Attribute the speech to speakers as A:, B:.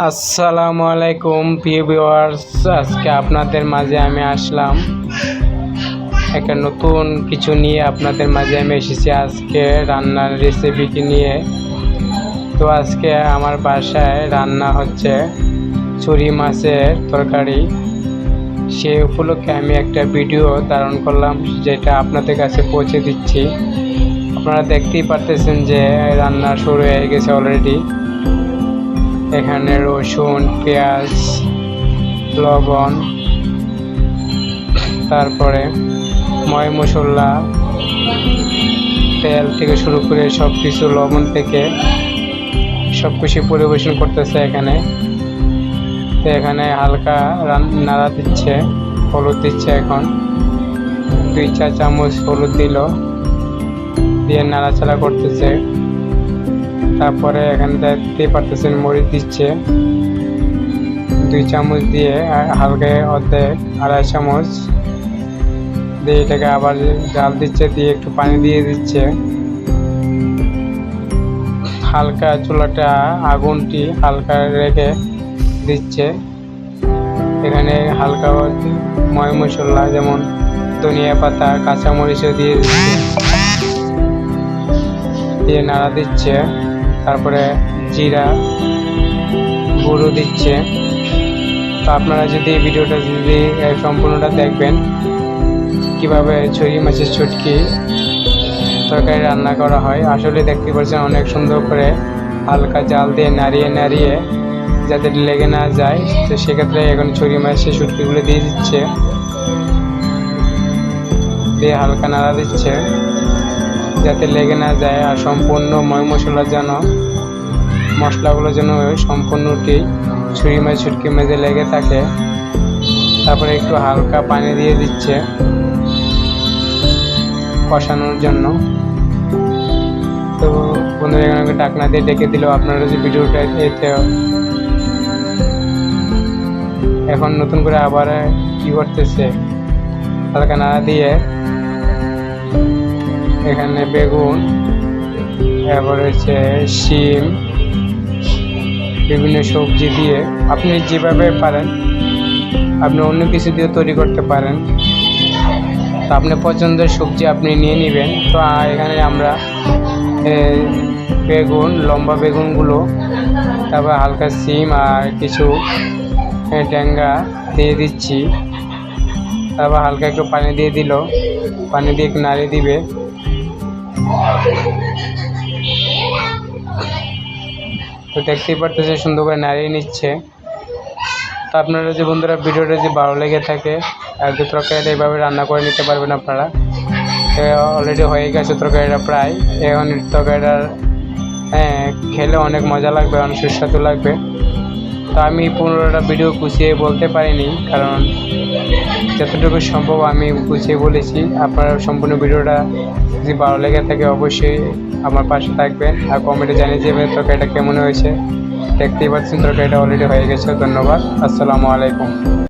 A: আসসালামু আলাইকুম প্রিয় ভিউয়ার্স। আজকে আপনাদের মাঝে আমি আসলাম। একটা নতুন কিছু নিয়ে আপনাদের মাঝে আমি এসেছি আজকে রান্নার রেসিপিটি নিয়ে। তো আজকে আমার বাসায় রান্না হচ্ছে চুরি মাছের তরকারি। সেই উপলক্ষে আমি একটা ভিডিও ধারণ করলাম, যেটা আপনাদের কাছে পৌঁছে দিচ্ছি। আপনারা দেখতেই পারতেছেন যে রান্না শুরু হয়ে গেছে অলরেডি এখানে রসুন, পেঁয়াজ, লবণ, তারপরে ময় মশলা, তেল থেকে শুরু করে সব কিছু লবণ থেকে সব কিছু পরিবেশন করতেছে এখানে। তো এখানে হালকা নাড়া দিচ্ছে, হলুদ দিচ্ছে এখন। দুই চা চামচ হলুদ দিল, দিয়ে নাড়াচাড়া করতেছে। তারপরে এখানে দেখতেই পারতেছেন মরিচ দিচ্ছে। দুই চামচ দিয়ে হালকা অর্ধেক, আড়াই চামচ দিয়ে এটাকে আবার জাল দিচ্ছে, দিয়ে একটু পানি দিয়ে দিচ্ছে। হালকা চুলাটা আগুনটি হালকা রেখে দিচ্ছে। এখানে হালকা ময় মশলা যেমন ধনিয়া পাতা, কাঁচামরিচও দিয়ে দিচ্ছে। দিয়ে নাড়া দিচ্ছে। তারপরে জিরা, গুঁড়ো দিচ্ছে। তো আপনারা যদি এই ভিডিওটা যদি সম্পূর্ণটা দেখবেন, কীভাবে ছড়ি মাছের ছুটকি, তরকারি রান্না করা হয়, আসলে দেখতে পাচ্ছেন অনেক সুন্দর করে হালকা জাল দিয়ে নাড়িয়ে নাড়িয়ে যাতে লেগে না যায়, তো সেক্ষেত্রে এখন ছড়ি মাছের ছুটকিগুলো দিয়ে দিচ্ছে। দিয়ে হালকা নাড়া দিচ্ছে। যাতে লেগে না যায় আর সম্পূর্ণ ময় মশলা যেন, মশলাগুলো যেন সম্পূর্ণটি ছুরি মাছ ছুটকি মেজে লেগে থাকে। তারপরে একটু হালকা পানি দিয়ে দিচ্ছে কষানোর জন্য। তো বন্ধুরা, এখানে ডাকনা দিয়ে ডেকে দিলেও আপনারা যে ভিডিওটা এতে এখন নতুন করে আবার কি করতেছে, হালকা নাড়া দিয়ে এখানে বেগুন তারপর হচ্ছে শিম, বিভিন্ন সবজি দিয়ে আপনি যেভাবে পারেন, আপনি অন্য কিছু দিয়ে তৈরি করতে পারেন। তো আপনার পছন্দের সবজি আপনি নিয়ে নেবেন। তো এখানে আমরা বেগুন, লম্বা বেগুনগুলো, তারপর হালকা সিম আর কিছু ট্যাঙ্গা দিয়ে দিচ্ছি। তারপর হালকা একটু পানি দিয়ে দিল। পানি দিয়ে একটু নাড়িয়ে দিবে। তো দেখতেই পারতেছে সুন্দর করে নাড়িয়ে নিচ্ছে। তো আপনারা যে বন্ধুরা, ভিডিওটা যে ভালো লেগে থাকে, আর যে তরকারিটা এইভাবে রান্না করে নিতে পারবেন আপনারা। অলরেডি হয়ে গেছে তরকারিটা প্রায়। এখন তরকারিটা হ্যাঁ খেলে অনেক মজা লাগবে, অনেক সুস্বাদু লাগবে। তো আমি পনেরোটা ভিডিও গুছিয়ে বলতে পারিনি, কারণ যতটুকু সম্ভব আমি বুঝিয়ে বলেছি। আপনারা সম্পূর্ণ ভিডিওটা যদি ভালো লেগে থাকে অবশ্যই আমার পাশে থাকবেন আর কমেন্টে জানিয়ে দেবেন তরকারিটা কেমন হয়েছে। দেখতেই পাচ্ছেন তরকারিটা অলরেডি হয়ে গেছে। ধন্যবাদ। আসসালামু আলাইকুম।